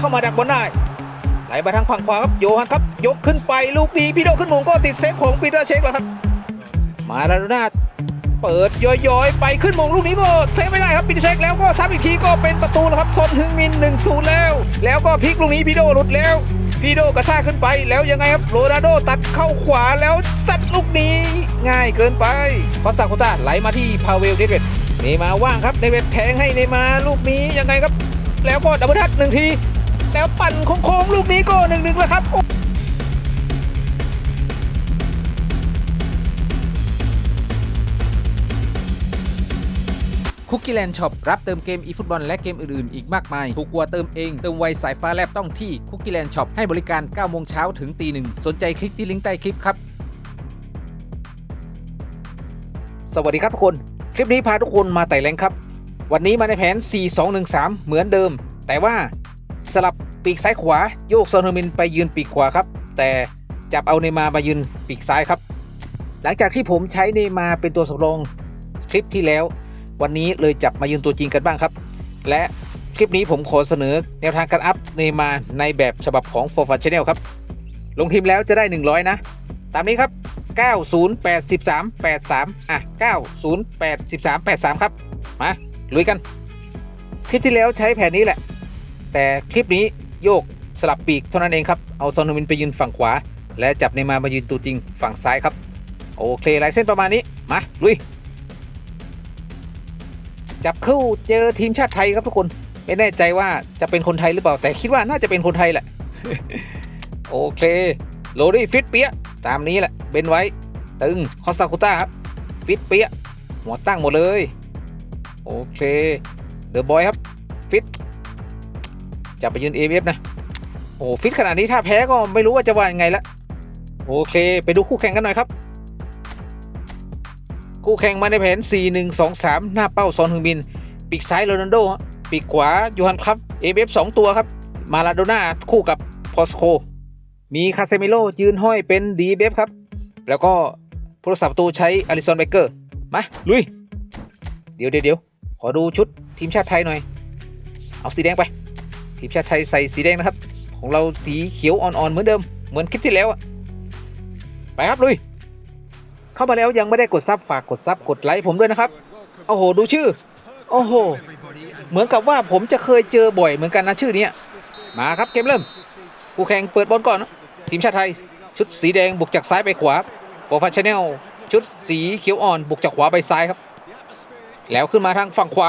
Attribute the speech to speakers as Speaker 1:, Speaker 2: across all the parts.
Speaker 1: เข้ามาดักบอลได้ไหลมาทางฝั่งขวาครับโยฮันครับ ยกขึ้นไปลูกนี้พี่โดขึ้นมงก็ติดเซฟของปีเตอร์เช็คแล้วครับ มาลาโดนาเปิดย้อยๆ ไปขึ้นมงลูกนี้ก็เซฟไม่ได้ครับปีเตอร์เช็คแล้วก็ซ้ำอีกทีก็เป็นประตูแล้วครับซอนฮึงมิน1นแล้ว แล้วก็พลิกลูกนี้พี่โดหลุดแล้วพี่โดกระชากขึ้นไปแล้วยังไงครับโรนัลโดตัดเข้าขวาแล้วสัดลูกนี้ ง่ายเกินไปคอสตาโคต้าไหลมาที่พาเวลเดวิดเนมาว่างครับเดวิดแทงให้เนมาลูกนี้ยังไงครับ แล้วก็ดับเบิลทัชหนึ่งที แล้วปั่นโค้งๆลูกนี้ก็หนึ่งหนึ่งแล้วครับ
Speaker 2: คุกกี้แลนด์ช็อปรับเติมเกม e ฟุตบอลและเกมอื่นๆ อีกมากมาย ถูกกว่าเติมเอง เติมไวสายฟ้าแลบต้องที่คุกกี้แลนด์ช็อปให้บริการ 9 โมงเช้าถึงตีหนึ่งสนใจคลิกที่ลิงก์ใต้คลิปครับ
Speaker 1: สวัสดีครับทุกคน คลิปนี้พาทุกคนมาไต่แรงครับ วันนี้มาในแผน 4-2-1-3 เหมือนเดิม แต่ว่าสลับ ปีกซ้ายขวาโยกซอนเฮอร์มินไปยืนปีกขวาครับ แต่จับเอาเนมามายืนปีกซ้ายครับ หลังจากที่ผมใช้เนมาเป็นตัวสำรองคลิปที่แล้ว วันนี้เลยจับมายืนตัวจริงกันบ้างครับ และคลิปนี้ผมขอเสนอแนวทางการอัพเนมาในแบบฉบับของ For Fun Channel ครับ ลงทีมแล้วจะได้ 100 นะ ตามนี้ครับ 908383 อะ 908383 ครับ มาลุยกัน คลิปที่แล้วใช้แผนนี้แหละ แต่คลิปนี้ โยกสลับปีกเท่านั้นเองครับ เอาซอนฮูมินไปยืนฝั่งขวา และจับเนมามายืนตัวจริงฝั่งซ้ายครับ โอเคลายเส้นประมาณนี้ มา ลุย จับคู่เจอทีมชาติไทยครับทุกคน ไม่แน่ใจว่าจะเป็นคนไทยหรือเปล่า แต่คิดว่าน่าจะเป็นคนไทยแหละ โอเค โรดี้ฟิตเปียตามนี้แหละ เบนไว้ ตึง คอสตาคุต้าครับ ฟิตเปียหัวตั้งหมดเลย โอเค เดอะบอยครับ ฟิต จะไปยืนเอฟนะ โอ้ฟิตขนาดนี้ถ้าแพ้ก็ไม่รู้ว่าจะว่ายังไงละ โอเค ไปดูคู่แข่งกันหน่อยครับ คู่แข่งมาในแผน 4 1 2 3 หน้าเป้าซอนฮึงบิน ปีกซ้ายโรนัลโด ปีกขวายูฮันครับเอฟสองตัวครับ มาลาโดน่าคู่กับพอสโค มีคาเซมิโลยืนห้อยเป็นดีเบฟครับ แล้วก็ผู้รักษาประตูใช้อลิซอนเบเกอร์ มา ลุยเดี๋ยวเดี๋ยวเดี๋ยวขอดูชุดทีมชาติไทยหน่อย เอาสีแดงไป ทีมชาติไทยใส่สีแดงนะครับ ของเราสีเขียวอ่อนๆเหมือนเดิม เหมือนคลิปที่แล้วอะไปครับลุย เข้ามาแล้วยังไม่ได้กดซับฝากกดซับกดไลค์ผมด้วยนะครับ โอ้โห ดูชื่อ โอ้โห เหมือนกับว่าผมจะเคยเจอบ่อยเหมือนกันนะชื่อนี้มาครับเกมเริ่มผู้แข่งเปิดบอลก่อนนะทีมชาติไทย ชุดสีแดงบุกจากซ้ายไปขวาโปรฟาชแนลชุดสีเขียวอ่อนบุกจากขวาไปซ้ายครับ แล้วขึ้นมาทางฝั่งขวา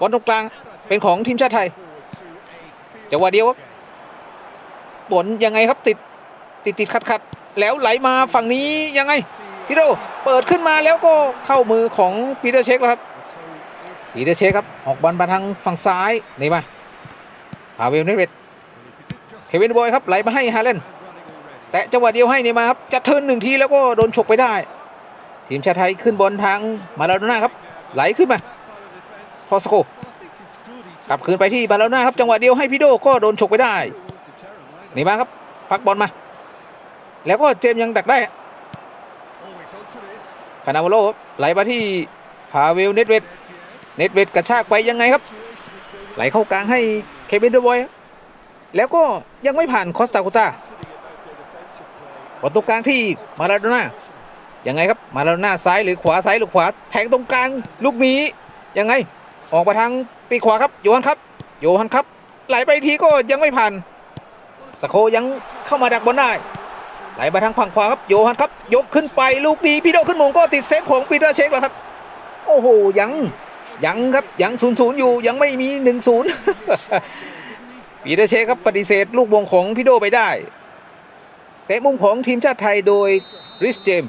Speaker 1: บอลตรงกลาง เป็นของทีมชาติไทยจังหวะเดียวครับบอลยังไงครับติดติดติดขัดขัดแล้วไหลมาฝั่งนี้ยังไงพีโดเปิดขึ้นมาแล้วก็เข้ามือของปีเตอร์เช็คแล้วครับปีเตอร์เช็คครับออกบอลมาทางฝั่งซ้ายนี่มาพาเวลเนเวตเควินบอยครับไหลมาให้ฮาเลนแต่จังหวะเดียวให้นี่มาครับจะเทินหนึ่งทีแล้วก็โดนฉกไปได้ ทีมชาติไทยขึ้นบอลทางมาลาโดน่าครับ ไหลขึ้นมาพอสโก กลับคืนไปที่มาลาโดน่าครับจังหวะเดียวให้พี่โดก็โดนฉกไปได้นี่มาครับพักบอลมา แล้วก็เจมยังดักได้คานาวโลครับไหลมาที่พาเวลเนตเวตเนตเวตกระชากไปยังไงครับ ไหลเข้ากลางให้เควินเดอร์บอยแล้วก็ยังไม่ผ่านคอสตาคูตาบอลตรงกลางที่มาลาโดน่ายังไงครับ มาลาโดน่าซ้ายหรือขวาซ้ายหรือขวาแทงตรงกลางลูกนี้ยังไง ออกไปทางปีกขวาครับโยฮันครับโยฮันครับ ไหลไปทีก็ยังไม่ผ่านสโคยังเข้ามาดักบอลได้ไหลมาทางฝั่งขวาครับโยฮันครับ ยกขึ้นไปลูกนี้พี่โดขึ้นมงก็ติดเซฟของปีเตอร์เชคแล้วครับ โอ้โหยังยังครับยังศูนย์ศูนย์อยู่ยังไม่มีหนึ่งศูนย์ปีเตอร์เชคครับปฏิเสธลูกวงของพี่โดไปได้เตะมุมของทีมชาติไทยโดยริสเจม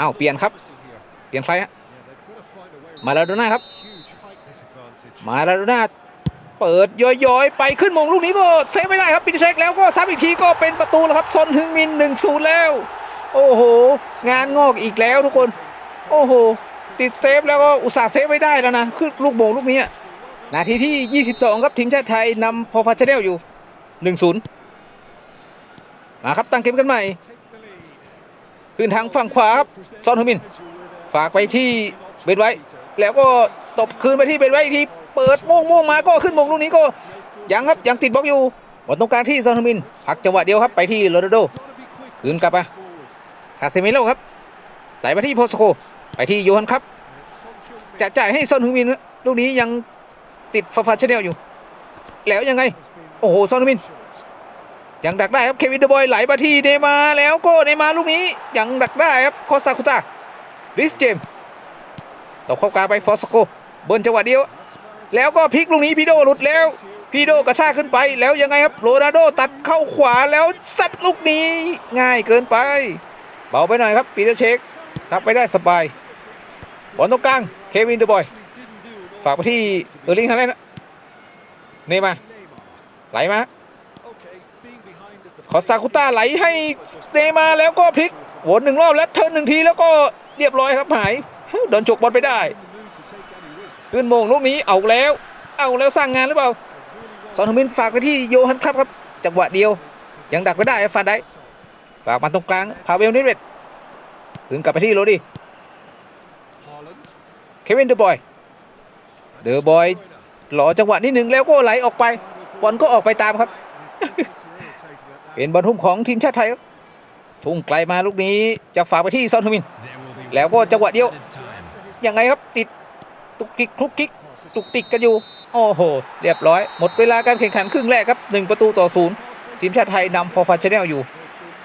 Speaker 1: อ้าว เปลี่ยนครับ เปลี่ยนใครฮะ มาลาโดน่าครับ มาลาโดน่าเปิดย้อยๆ ไปขึ้นมงลูกนี้ก็เซฟไม่ได้ครับปีเตอร์เช็คแล้วก็ซ้ำอีกทีก็เป็นประตูแล้วครับซอนฮึงมินหนึ่งศูนย์แล้ว โอ้โห งานงอกอีกแล้วทุกคน โอ้โห ติดเซฟแล้วก็อุตส่าห์เซฟไว้ได้แล้วนะคือลูกโมงลูกนี้อะนาทีที่ 22 ครับทีมชาติไทยนำพอฟาเชเนลอยู่1-0มาครับตั้งเกมกันใหม่ ขึ้นทางฝั่งขวาครับซอนฮึมิน ฝากไปที่ เบนไว้ แล้วก็ตบคืนไปที่เบนไว้อีกทีเปิดโม่งโม่งมาก็ขึ้นมงลูกนี้ก็ยังครับยังติดบล็อกอยู่บอลตรงกลางที่ซอนฮึมินพักจังหวะเดียวครับไปที่โรนัลโดคืนกลับมาคาเซมิโลครับไหลมาที่โพสโกไปที่โยฮันครับ จะจ่ายให้ซอนฮึมินลูกนี้ยังติดฟาฟาชแนลอยู่ แล้วยังไง โอ้โหซอนฮึมิน ยังดักได้ครับเควินเดอะบอยไหลมาที่เนมาแล้วก็เนมาลูกนี้ยังดักได้ครับคอสตาคุตาริสเจมส์ ตกเข้ากลางไปฟอสโกเบิร์นจังหวะเดียว แล้วก็พลิกลูกนี้พีโดหลุดแล้วพีโดกระชากขึ้นไปแล้วยังไงครับโรนัลโดตัดเข้าขวาแล้วซัดลูกนี้ ง่ายเกินไป เบาไปหน่อยครับปีเตอร์เชครับไปได้สบายบอลตรงกลางเควินเดอะบอยฝากไปที่เออร์ลิงฮาแลนด์นะเนมาไหลมาคอสตาคุต้าไหลให้เนมาแล้วก็พลิกวนหนึ่งรอบแล้วเทิร์นหนึ่งทีแล้วก็เรียบร้อยครับหาย โดนฉกบอลไปได้ขึ้นโมงลูกนี้เอาแล้ว เอาแล้วสร้างงานหรือเปล่าซอนทมินฝากไปที่โยฮันครับครับ จังหวะเดียว ยังดักไม่ได้ฟาดได้ฝากมาตรงกลางพาเวลนิเวตถึงกลับไปที่โรดี้เควินเดอะบอยเดอะบอยหล่อจังหวะนิดหนึ่งแล้วก็ไหลออกไปบอลก็ออกไปตามครับ เป็นบอลทุ่มของทีมชาติไทยครับทุ่งไกลมาลูกนี้จะฝากไปที่ซอนทมิน แล้วก็จังหวะเดียว ยังไงครับติดตุกกิกคลุกกิกตุกติกกันอยู่ โอ้โห เรียบร้อย หมดเวลาการแข่งขันครึ่งแรกครับหนึ่งประตูต่อศูนย์ทีมชาติไทยนำพอฟาชแนลอยู่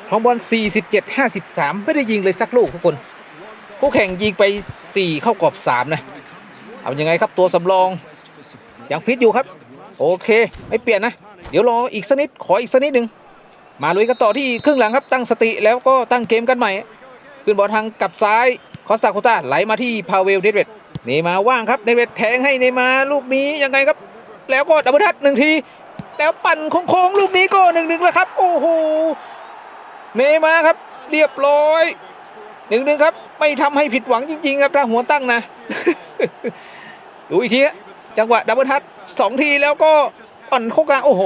Speaker 1: ของบอล 47 53 ไม่ได้ยิงเลยสักลูกทุกคน คู่แข่งยิงไป 4 เข้ากรอบ 3 นะ เอายังไงครับตัวสำรอง ยังฟิตอยู่ครับ โอเค ไม่เปลี่ยนนะ เดี๋ยวรออีกสักนิด ขออีกสักนิดหนึ่ง มาลุยกันต่อที่ครึ่งหลังครับ ตั้งสติแล้วก็ตั้งเกมกันใหม่ ขึ้นบอลทางกับซ้าย คอสตาโคตาไหลมาที่พาเวลเนเวตเนมาว่างครับเนเวตแทงให้เนมาลูกนี้ยังไงครับ แล้วก็ดับเบิลทัชหนึ่งที แล้วปั่นโค้งๆลูกนี้ก็หนึ่งหนึ่งแล้วครับ โอ้โหเนมาครับ เรียบร้อยหนึ่งหนึ่งครับ ไม่ทำให้ผิดหวังจริง ๆ ครับถ้าหัวตั้งนะดูอีกทีจังหวะดับเบิลทัชสองทีแล้วก็ปั่นโค้งกลางโอ้โห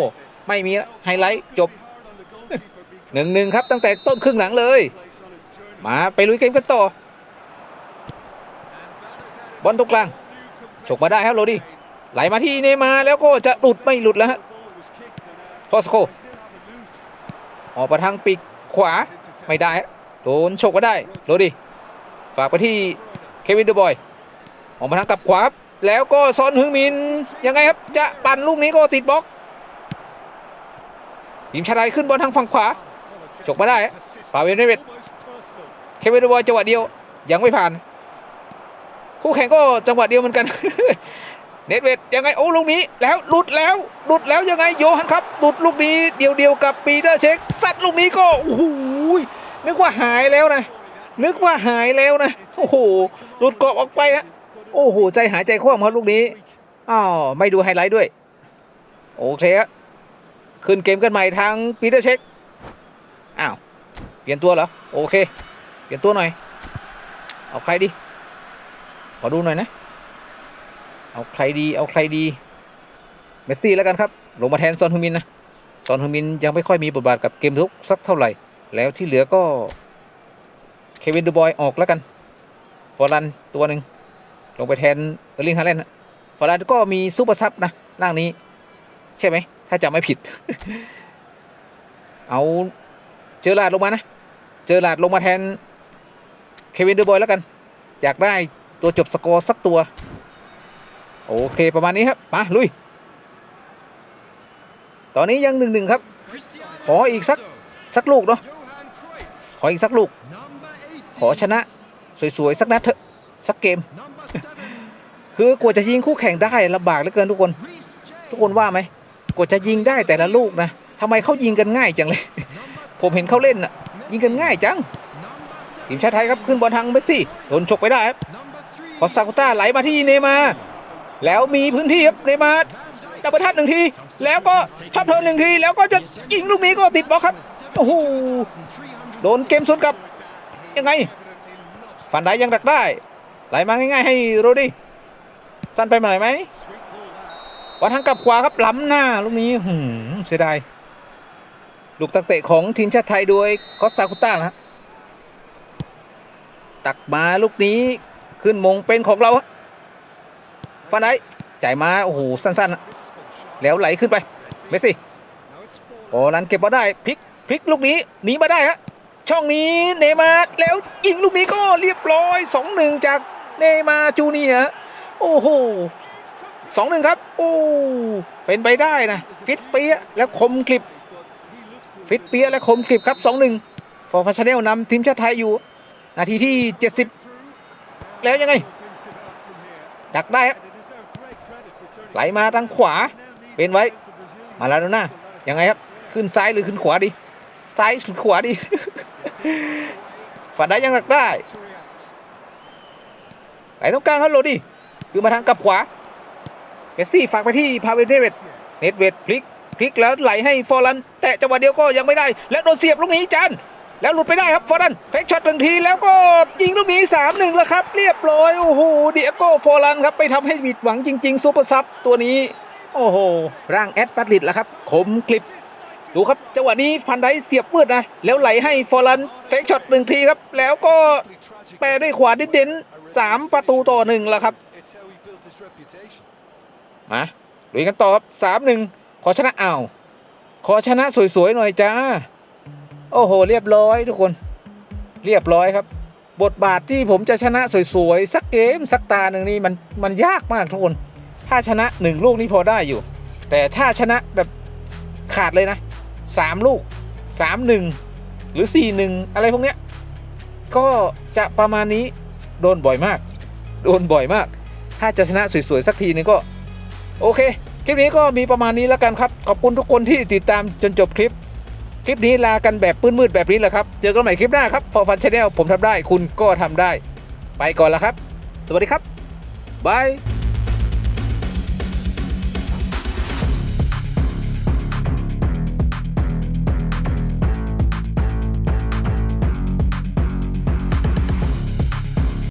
Speaker 1: ไม่มีละไฮไลท์จบหนึ่งหนึ่งครับตั้งแต่ต้นครึ่งหลังเลย มาไปลุยเกมกันต่อ บอลตรงกลางฉกมาได้ครับโรดี้ไหลมาที่เนมาแล้วก็จะหลุดไม่หลุดแล้วฮะพอสโคออกมาทางปีกขวาไม่ได้โดนฉกมาได้โรดี้ฝากไปที่เควินเดอบอยออกมาทางกับขวาแล้วก็ซอนฮึงมินยังไงครับจะปั่นลูกนี้ก็ติดบล็อกทีมชาไทยขึ้นบอลทางฝั่งขวาฉกมาได้ฟาเวลเนเวตเควินเดอบอยจังหวะเดียวยังไม่ผ่าน คู่แข่งก็จังหวะเดียวเหมือนกัน เนตเวทยังไงโอ้ลูกนี้แล้วหลุดแล้วหลุดแล้วยังไงโยฮันครับหลุดลูกนี้เดียวเดียวกับปีเตอร์เช็คซัดลูกนี้ก็โอ้โหนึกว่าหายแล้วนะนึกว่าหายแล้วนะโอ้โหหลุดเกาะออกไปฮะโอ้โหใจหายใจคว่ำครับลูกนี้อ้าวไม่ดูไฮไลท์ด้วยโอเคครับขึ้นเกมกันใหม่ทางปีเตอร์เช็คอ้าวเปลี่ยนตัวเหรอโอเค เปลี่ยนตัวหน่อยเอาใครดี ขอดูหน่อยนะ เอาใครดี เอาใครดี เมสซี่แล้วกันครับ ลงมาแทนซอนฮึมินนะ ซอนฮึมินยังไม่ค่อยมีบทบาทกับเกมรุกสักเท่าไหร่ แล้วที่เหลือก็ เควินดูบอยออกแล้วกัน ฟอร์ลันตัวหนึ่งลงไปแทนเออร์ลิงฮาแลนด์นะฟอร์ลันก็มีซูเปอร์ซับนะร่างนี้ ใช่ไหม ถ้าจำไม่ผิด เอาเจอราดลงมานะ เจอราดลงมาแทน เควินดูบอยแล้วกัน อยากได้ ตัวจบสกอร์สักตัว โอเคประมาณนี้ครับ มา ลุย ตอนนี้ยังหนึ่งหนึ่งครับ ขออีกสัก สักลูกเนาะขออีกสักลูก ขอชนะ สวย ๆ สักนัดเถอะ สักเกม คือกว่าจะยิงคู่แข่งได้ลำบากเหลือเกินทุกคน ทุกคนว่าไหมกว่าจะยิงได้แต่ละลูกนะทำไมเขายิงกันง่ายจังเลย ผมเห็นเขาเล่นน่ะยิงกันง่ายจังทีมชาติไทยครับขึ้นบอลทางเมสซี่โดนฉกไปได้ครับ พอซากุต้าไหลมาที่เนมา แล้วมีพื้นที่ครับเนมาดับเบิลทัชหนึ่งที แล้วก็ช็อตเทิร์นหนึ่งที แล้วก็จะยิงลูกนี้ก็ติดบล็อกครับ โอ้โห โดนเกมสวนกลับ ยังไงฝันไดยังดักได้ ไหลมาง่ายๆให้โรดี้สั้นไปหน่อยไหมบอลทางกลับขวาครับล้ำหน้าลูกนี้หืมเสียดาย ลูกตักเตะของทีมชาติไทยโดยคอสตาคุต้านะตักมาลูกนี้ ขึ้นมงเป็นของเราฮะฟันไดจ่ายมาโอ้โหสั้นๆ แล้วไหลขึ้นไปเมสซี่โอ้ลันเก็บมาได้พลิกพลิกลูกนี้หนีมาได้ฮะช่องนี้เนมาร์แล้วยิงลูกนี้ก็เรียบร้อยสองหนึ่งจากเนมาร์จูเนียโอ้โหสองหนึ่งครับ โอ้ เป็นไปได้นะ ฟิตเปียแล้วคมกริบ ฟิตเปียและคมกริบครับสองหนึ่งฟอร์ฟัชเนลนำทีมชาติไทยอยู่ นาทีที่70 แล้วยังไง ดักได้ครับไหลมาทางขวา เป็นไว้ มาลาโดน่ายังไงครับ ขึ้นซ้ายหรือขึ้นขวาดี ซ้ายหรือขวาดีฝันได้ยังดักได้ ไหลตรงกลางครับโรดี้คือมาทางกับขวาเมสซี่ฝากไปที่พาเวเนเวตเนตเวตพลิกพลิกแล้วไหลให้ฟอร์ลัน แตะจังหวะเดียวก็ยังไม่ได้ แล้วโดนเสียบลูกนี้จาน แล้วหลุดไปได้ครับฟอร์ลันเฟกช็อตหนึ่งทีแล้วก็ยิงลูกนี้สามหนึ่งแล้วครับ เรียบร้อยโอ้โหเดียโก้ฟอร์ลันครับไปทำให้ผิดหวังจริงๆซูเปอร์ซับตัวนี้ โอ้โหร่างแอดปัตลิดแล้วครับคมกลิบดูครับจังหวะนี้ฟันไดเสียบมืดนะ แล้วไหลให้ฟอร์ลันเฟกช็อตหนึ่งทีครับ แล้วก็แปรด้วยขวาเด่นๆสามประตูต่อหนึ่งแล้วครับมาลุยกันต่อครับสามหนึ่งขอชนะอ้าวขอชนะสวยๆหน่อยจ้า โอ้โห เรียบร้อยทุกคน เรียบร้อยครับ บทบาทที่ผมจะชนะสวยๆ สักเกม สักตาหนึ่งนี่มันมันยากมากทุกคน ถ้าชนะหนึ่งลูกนี่พอได้อยู่ แต่ถ้าชนะแบบขาดเลยนะสามลูกสามหนึ่งหรือสี่หนึ่งอะไรพวกเนี้ย ก็จะประมาณนี้โดนบ่อยมาก โดนบ่อยมาก ถ้าจะชนะสวยๆ สักทีนึงก็ โอเค คลิปนี้ก็มีประมาณนี้แล้วกันครับ ขอบคุณทุกคนที่ติดตามจนจบคลิป คลิปนี้ลากันแบบปื้มืดแบบนี้แหละครับ เจอกันใหม่คลิปหน้าครับพอฟันชาแนลผมทำได้คุณก็ทำได้ ไปก่อนแล้วครับ สวัสดีครับบาย